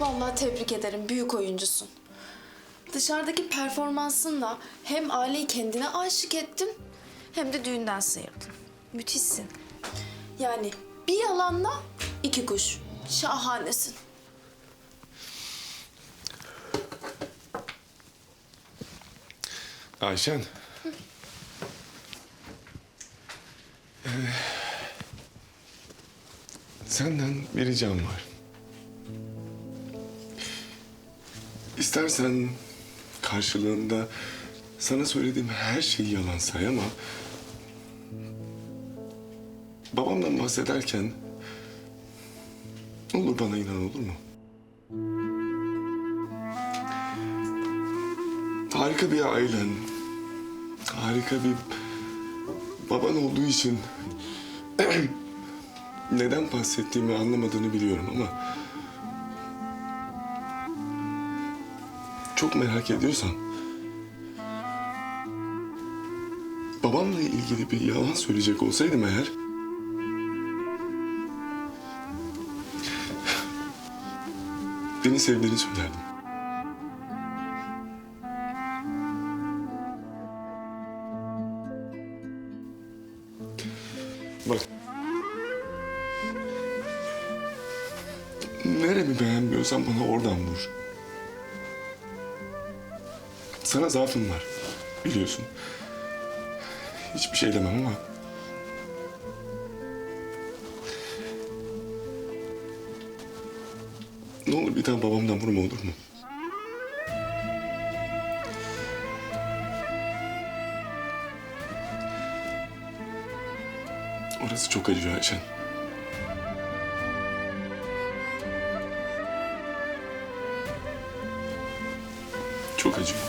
Vallahi tebrik ederim. Büyük oyuncusun. Dışarıdaki performansınla hem aileyi kendine aşık ettin hem de düğünden sıyırdın. Müthişsin. Yani bir yalanla iki kuş. Şahanesin. Ayşen. Ee, senden bir ricam var. İstersen karşılığında sana söylediğim her şeyi yalan say ama... Babamdan bahsederken olur bana inan olur mu? Harika bir ailen, harika bir baban olduğu için neden bahsettiğimi anlamadığını biliyorum ama çok merak ediyorsan babamla ilgili bir yalan söyleyecek olsaydım eğer beni sevdiğini söylerdim. Bak. Neremi beğenmiyorsan bana oradan vur. Sana zaafım var. Biliyorsun. Hiçbir şey demem ama... Ne olur bir tane babamdan vurma olur mu? Orası çok acıyor Ayşen. Çok acıyor.